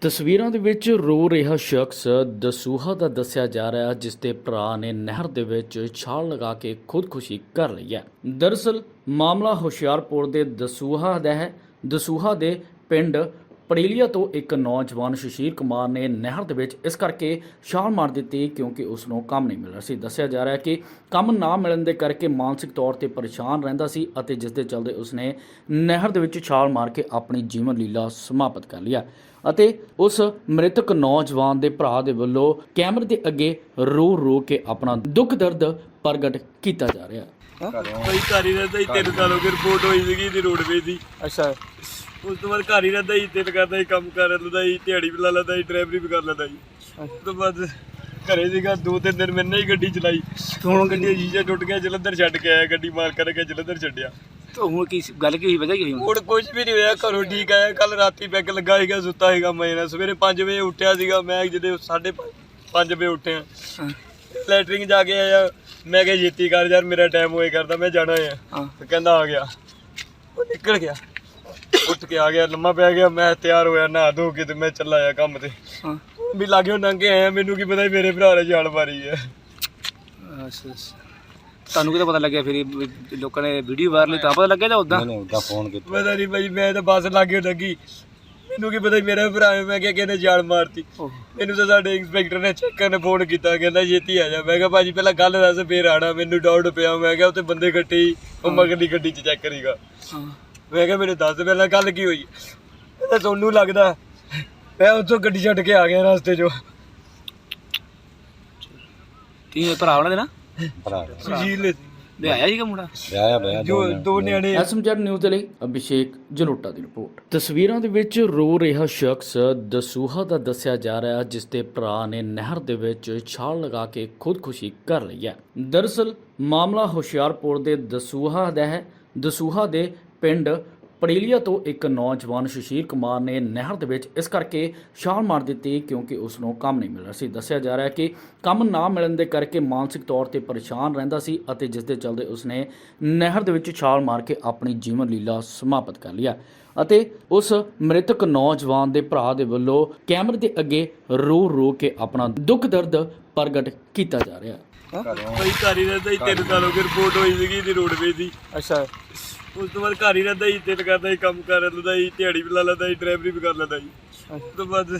ਤਸਵੀਰਾਂ ਦੇ ਵਿੱਚ ਰੋ ਰਿਹਾ ਸ਼ਖਸ ਦਸੂਹਾ ਦਾ ਦੱਸਿਆ ਜਾ ਰਿਹਾ ਹੈ, ਜਿਸ ਦੇ ਭਰਾ ਨੇ ਨਹਿਰ ਦੇ ਵਿੱਚ ਛਾਲ ਲਗਾ ਕੇ ਖੁਦਕੁਸ਼ੀ ਕਰ ਲਈ ਹੈ। ਦਰਅਸਲ ਮਾਮਲਾ ਹੁਸ਼ਿਆਰਪੁਰ ਦੇ ਦਸੂਹਾ ਦਾ ਹੈ। ਦਸੂਹਾ ਦੇ ਪਿੰਡ ਪੜੀਲੀਆ ਤੋਂ ਇੱਕ ਨੌਜਵਾਨ ਸੁਸ਼ੀਲ ਕੁਮਾਰ ਨੇ ਨਹਿਰ ਦੇ ਵਿੱਚ ਇਸ ਕਰਕੇ ਛਾਲ ਮਾਰ ਦਿੱਤੀ ਕਿਉਂਕਿ ਉਸ ਨੂੰ ਕੰਮ ਨਹੀਂ ਮਿਲ ਰਿਹਾ ਸੀ। ਦੱਸਿਆ ਜਾ ਰਿਹਾ ਹੈ ਕਿ ਕੰਮ ਨਾ ਮਿਲਣ ਦੇ ਕਰਕੇ ਮਾਨਸਿਕ ਤੌਰ ਤੇ ਪਰੇਸ਼ਾਨ ਰਹਿੰਦਾ ਸੀ ਅਤੇ ਜਿਸ ਦੇ ਚਲਦੇ ਉਸਨੇ ਨਹਿਰ ਦੇ ਵਿੱਚ ਛਾਲ ਮਾਰ ਕੇ ਆਪਣੀ ਜੀਵਨ ਲੀਲਾ ਸਮਾਪਤ ਕਰ ਲਿਆ ਅਤੇ ਉਸ ਮ੍ਰਿਤਕ ਨੌਜਵਾਨ ਦੇ ਭਰਾ ਦੇ ਵੱਲੋਂ ਕੈਮਰੇ ਦੇ ਅੱਗੇ ਰੋ ਰੋ ਕੇ ਆਪਣਾ ਦੁੱਖ ਦਰਦ ਪ੍ਰਗਟ ਕੀਤਾ ਜਾ ਰਿਹਾ ਹੈ। ਭਾਈ ਘਰ ਹੀ ਤਿੰਨ ਸਾਲ ਹੋ ਗਏ ਰਿਪੋਰਟ ਹੋਈ ਸੀਗੀ ਦੀ ਰੋਡਵੇਜ਼ ਦੀ। ਅੱਛਾ। ਉਸ ਤੋਂ ਬਾਅਦ ਘਰ ਹੀ ਰਹਿੰਦਾ ਸੀ ਦਿਲ ਕਰਦਾ ਸੀ ਕੰਮ ਕਰ ਲੈਂਦਾ ਸੀ ਦਿਹਾੜੀ ਵੀ ਲਾ ਲੈਂਦਾ ਸੀ ਡਰਾਈਵਰੀ ਵੀ ਕਰ ਲੈਂਦਾ ਸੀ ਉਸ ਤੋਂ ਬਾਅਦ ਘਰੇ ਸੀਗਾ ਦੋ ਤਿੰਨ ਦਿਨ ਮੈਨੇ ਹੀ ਗੱਡੀ ਚਲਾਈ। ਹੁਣ ਗੱਡੀ ਦਾ ਸ਼ੀਸ਼ਾ ਟੁੱਟ ਗਿਆ ਜਲੰਧਰ ਛੱਡ ਕੇ ਆਇਆ ਗੱਡੀ ਮਾਰ ਕਰਕੇ ਜਲੰਧਰ ਛੱਡਿਆ। ਤਾਂ ਹੁਣ ਕੀ ਸੀ- ਗੱਲ ਕੀ ਹੋਈ ਪਤਾ ਕੀ ਹੋਈ ਹੁਣ? ਕੁਝ ਵੀ ਨਹੀਂ ਹੋਇਆ ਘਰੋਂ ਠੀਕ ਆਇਆ ਕੱਲ ਰਾਤੀ ਬੈਗ ਲੱਗਾ ਸੀਗਾ ਸੁੱਤਾ ਸੀਗਾ ਮੈਂ ਨਾ ਸਵੇਰੇ 5 ਵਜੇ ਉੱਠਿਆ ਸੀਗਾ ਮੈਂ ਜਦੋਂ 5:30 ਵਜੇ ਉੱਠਿਆ। ਹਾਂ। ਲੈਟਰਿੰਗ ਜਾ ਕੇ ਆਇਆ ਮੈਂ ਕਿਹਾ ਛੇਤੀ ਕਰ ਯਾਰ ਮੇਰਾ ਟਾਈਮ ਹੋਏ ਕਰਦਾ ਮੈਂ ਜਾਣਾ ਆ। ਹਾਂ। ਤੇ ਕਹਿੰਦਾ ਆ ਗਿਆ। ਉਹ ਨਿਕਲ ਗਿਆ। ਉੱਠ ਕੇ ਆ ਗਿਆ ਲੰਮਾ ਪੈ ਗਿਆ ਮੈਂ ਤਿਆਰ ਹੋਇਆ ਨਹਾ ਧੋ ਕੇ ਤੇ ਮੈਂ ਚੱਲਾ ਆ ਕੰਮ ਤੇ। ਹਾਂ। ਵੀ ਲਾਗੇ ਨੰਗੇ ਆਇਆ ਮੈਨੂੰ ਕੀ ਪਤਾ ਸੀ ਮੇਰੇ ਭਰਾ ਨੇ ਜਾਲ ਮਾਰੀ ਹੈ ਅੱਛਾ ਅੱਛਾ। ਤੁਹਾਨੂੰ ਕਿਹਦਾ ਪਤਾ ਲੱਗਿਆ ਫਿਰ ਇਹ ਵੀ ਲੋਕਾਂ ਨੇ ਵੀਡੀਓ ਵਾਇਰਲ ਲਈ ਤਾਂ ਪਤਾ ਲੱਗਿਆ ਜਾਂ ਉਦਾਂ ਪਤਾ ਨਹੀਂ ਭਾਈ ਮੈਂ ਤਾਂ ਬੱਸ ਲਾਗੇ ਲੱਗੀ। ਮੈਨੂੰ ਕੀ ਪਤਾ ਸੀ ਮੇਰੇ ਭਰਾ ਨੇ ਮੈਂ ਕਿਹਾ ਕਿਹਨੇ ਜਾਲ ਮਾਰਤੀ। ਮੈਨੂੰ ਤਾਂ ਸਾਡੇ ਇੰਸਪੈਕਟਰ ਨੇ ਚੈੱਕ ਕਰਨ ਫੋਨ ਕੀਤਾ ਕਹਿੰਦਾ ਛੇਤੀ ਆ ਜਾ। ਮੈਂ ਕਿਹਾ ਭਾਜੀ ਪਹਿਲਾਂ ਗੱਲ ਦੱਸ ਫੇਰ ਆਣਾ ਮੈਨੂੰ ਡਾਊਟ ਪਿਆ ਮੈਂ ਕਿਹਾ ਉੱਥੇ ਬੰਦੇ ਇਕੱਠੇ ਹੀ ਉਹ ਮਗਰਲੀ ਗੱਡੀ 'ਚ ਚੈੱਕ ਕਰੀਗਾ। ਹਾਂ। ਮੈਂ ਕਿਹਾ ਮੈਨੂੰ ਦੱਸ ਪਹਿਲਾਂ ਗੱਲ ਕੀ ਹੋਈ? ਇਹ ਤੁਹਾਨੂੰ ਲੱਗਦਾ। ਮੈਂ ਉੱਥੋਂ ਗੱਡੀ ਛੱਡ ਕੇ ਆ ਗਿਆ ਰਸਤੇ 'ਚੋਂ। ਤੀ ਭਰਾ ਉਹਨਾਂ ਦੇ ਨਾ? ਸੁਸ਼ੀਲ ਦੇ। ਆਇਆ ਸੀਗਾ ਮੁੰਡਾ। ਜੋ ਦੋ ਨਿਆਣੇ। ਐਸਐਮਜੈਡ ਨਿਊਜ਼ ਦੇ ਲਈ ਅਭਿਸ਼ੇਕ ਜਲੋਟਾ ਦੀ ਰਿਪੋਰਟ। ਤਸਵੀਰਾਂ ਦੇ ਵਿੱਚ ਰੋ ਰਿਹਾ ਸ਼ਖਸ ਦਸੂਹਾ ਦਾ ਦੱਸਿਆ ਜਾ ਰਿਹਾ ਜਿਸ ਦੇ ਭਰਾ ਨੇ ਨਹਿਰ ਦੇ ਵਿੱਚ ਛਾਲ ਲਗਾ ਕੇ ਖੁਦਕੁਸ਼ੀ ਕਰ ਲਈ ਹੈ। ਦਰਅਸਲ ਮਾਮਲਾ ਹੁਸ਼ਿਆਰਪੁਰ ਦੇ ਦਸੂਹਾ ਦਾ ਹੈ। ਦਸੂਹਾ ਦੇ ਪਿੰਡ ਪੜੀਲੀਆ ਤੋਂ ਇੱਕ ਨੌਜਵਾਨ ਸੁਸ਼ੀਲ ਕੁਮਾਰ ਨੇ ਨਹਿਰ ਦੇ ਵਿੱਚ ਇਸ ਕਰਕੇ ਛਾਲ ਮਾਰ ਦਿੱਤੀ ਕਿਉਂਕਿ ਉਸ ਨੂੰ ਕੰਮ ਨਹੀਂ ਮਿਲ ਰਿਹਾ ਸੀ। ਦੱਸਿਆ ਜਾ ਰਿਹਾ ਹੈ ਕਿ ਕੰਮ ਨਾ ਮਿਲਣ ਦੇ ਕਰਕੇ ਮਾਨਸਿਕ ਤੌਰ ਤੇ ਪਰੇਸ਼ਾਨ ਰਹਿੰਦਾ ਸੀ ਅਤੇ ਜਿਸ ਦੇ ਚਲਦੇ ਉਸਨੇ ਨਹਿਰ ਦੇ ਵਿੱਚ ਛਾਲ ਮਾਰ ਕੇ ਆਪਣੀ ਜੀਵਨ ਲੀਲਾ ਸਮਾਪਤ ਕਰ ਲਿਆ ਅਤੇ ਉਸ ਮ੍ਰਿਤਕ ਨੌਜਵਾਨ ਦੇ ਭਰਾ ਦੇ ਵੱਲੋਂ ਕੈਮਰੇ ਦੇ ਅੱਗੇ ਰੋ ਰੋ ਕੇ ਆਪਣਾ ਦੁੱਖ ਦਰਦ ਪ੍ਰਗਟ ਕੀਤਾ ਜਾ ਰਿਹਾ ਹੈ। ਭਾਈ ਰਹਿੰਦਾ ਸੀ ਤਿੰਨ ਸਾਲ ਹੋ ਗਏ ਰਿਪੋਰਟ ਹੋਈ ਸੀਗੀ ਦੀ ਰੋਡਵੇਜ਼ ਦੀ ਅੱਛਾ। ਉਸ ਤੋਂ ਬਾਅਦ ਘਰ ਹੀ ਰਹਿੰਦਾ ਸੀ ਦਿਲ ਕਰਦਾ ਸੀ ਕੰਮ ਕਰ ਲੈਂਦਾ ਸੀ ਦਿਹਾੜੀ ਵੀ ਲਾ ਲੈਂਦਾ ਸੀ ਡਰਾਈਵਰੀ ਵੀ ਕਰ ਲੈਂਦਾ ਸੀ ਉਸ ਤੋਂ ਬਾਅਦ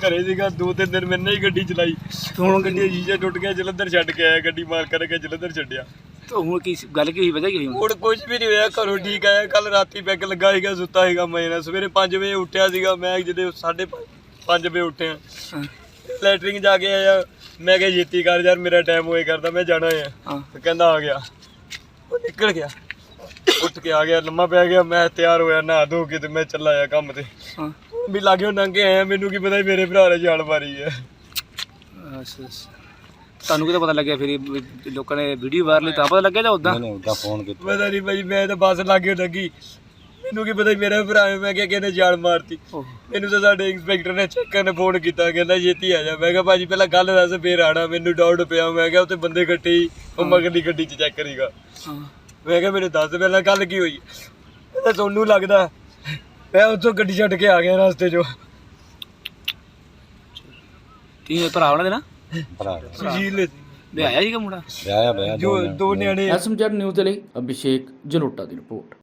ਘਰੇ ਸੀਗਾ ਦੋ ਤਿੰਨ ਦਿਨ ਮੈਨੇ ਹੀ ਗੱਡੀ ਚਲਾਈ। ਹੁਣ ਗੱਡੀ ਸ਼ੀਸ਼ਾ ਟੁੱਟ ਗਿਆ ਜਲੰਧਰ ਛੱਡ ਕੇ ਆਇਆ ਗੱਡੀ ਮਾਰ ਕਰਕੇ ਜਲੰਧਰ ਛੱਡਿਆ। ਤਾਂ ਹੁਣ ਕੀ ਗੱਲ ਕੀ ਹੋਈ ਕੀ ਹੋਈ ਹੁਣ? ਕੁਝ ਵੀ ਨਹੀਂ ਹੋਇਆ ਘਰੋਂ ਠੀਕ ਆਇਆ ਕੱਲ ਰਾਤੀ ਬੈਗ ਲੱਗਾ ਸੀਗਾ ਸੁੱਤਾ ਸੀਗਾ ਮੈਂ ਨਾ ਸਵੇਰੇ 5 ਵਜੇ ਉੱਠਿਆ ਸੀਗਾ ਮੈਂ ਜਦੋਂ 5:30 ਵਜੇ ਉੱਠਿਆ। ਲੈਟਰਿੰਗ ਜਾ ਕੇ ਆਇਆ ਮੈਂ ਕਿਹਾ ਛੇਤੀ ਕਰ ਯਾਰ ਮੇਰਾ ਟਾਈਮ ਹੋਏ ਕਰਦਾ ਮੈਂ ਜਾਣਾ ਆ। ਹਾਂ। ਤੇ ਕਹਿੰਦਾ ਆ ਗਿਆ। ਉਹ ਨਿਕਲ ਗਿਆ। ਉੱਠ ਕੇ ਆ ਗਿਆ ਲੰਮਾ ਪੈ ਗਿਆ ਮੈਂ ਤਿਆਰ ਹੋਇਆ ਨਹਾ ਧੋ ਕੇ ਤੇ ਮੈਂ ਚੱਲਾ ਆ ਕੰਮ ਤੇ। ਹਾਂ। ਵੀ ਲਾਗੇ ਨੰਗੇ ਆਇਆ ਮੈਨੂੰ ਕੀ ਪਤਾ ਸੀ ਮੇਰੇ ਭਰਾ ਨੇ ਜਾਲ ਮਾਰੀ ਹੈ ਅੱਛਾ ਅੱਛਾ। ਤੁਹਾਨੂੰ ਕਿਹਦਾ ਪਤਾ ਲੱਗਿਆ ਫਿਰ ਇਹ ਵੀ ਲੋਕਾਂ ਨੇ ਵੀਡੀਓ ਵਾਇਰਲ ਲਈ ਤਾਂ ਪਤਾ ਲੱਗਿਆ ਜਾਂ ਉਦਾਂ ਪਤਾ ਨਹੀਂ ਭਾਈ ਮੈਂ ਤਾਂ ਬੱਸ ਲਾਗੇ ਲੱਗੀ। ਮੈਨੂੰ ਕੀ ਪਤਾ ਸੀ ਮੇਰੇ ਭਰਾ ਨੇ ਮੈਂ ਕਿਹਾ ਕਿਹਨੇ ਜਾਲ ਮਾਰਤੀ। ਮੈਨੂੰ ਤਾਂ ਸਾਡੇ ਇੰਸਪੈਕਟਰ ਨੇ ਚੈੱਕ ਕਰਨ ਫੋਨ ਕੀਤਾ ਕਹਿੰਦਾ ਛੇਤੀ ਆ ਜਾ। ਮੈਂ ਕਿਹਾ ਭਾਜੀ ਪਹਿਲਾਂ ਗੱਲ ਦੱਸ ਫੇਰ ਆਣਾ ਮੈਨੂੰ ਡਾਊਟ ਪਿਆ ਮੈਂ ਕਿਹਾ ਉੱਥੇ ਬੰਦੇ ਇਕੱਠੇ ਹੀ ਉਹ ਮਗਰਲੀ ਗੱਡੀ 'ਚ ਚੈੱਕ ਕਰੀਗਾ। ਹਾਂ। ਮੈਂ ਕਿਹਾ ਮੈਨੂੰ ਦੱਸ ਪਹਿਲਾਂ ਗੱਲ ਕੀ ਹੋਈ? ਇਹ ਤੁਹਾਨੂੰ ਲੱਗਦਾ। ਮੈਂ ਉੱਥੋਂ ਗੱਡੀ ਛੱਡ ਕੇ ਆ ਗਿਆ ਰਸਤੇ 'ਚੋਂ। ਤੀ ਭਰਾ ਉਹਨਾਂ ਦੇ ਨਾ? ਸੁਸ਼ੀਲ ਦੇ ਆਇਆ ਸੀਗਾ ਮੁੰਡਾ? ਜੋ ਦੋ ਨਿਆਣੇ। ਐਸਐਮਜੈਡ ਨਿਊਜ਼ ਦੇ ਲਈ ਅਭਿਸ਼ੇਕ ਜਲੋਟਾ ਦੀ ਰਿਪੋਰਟ।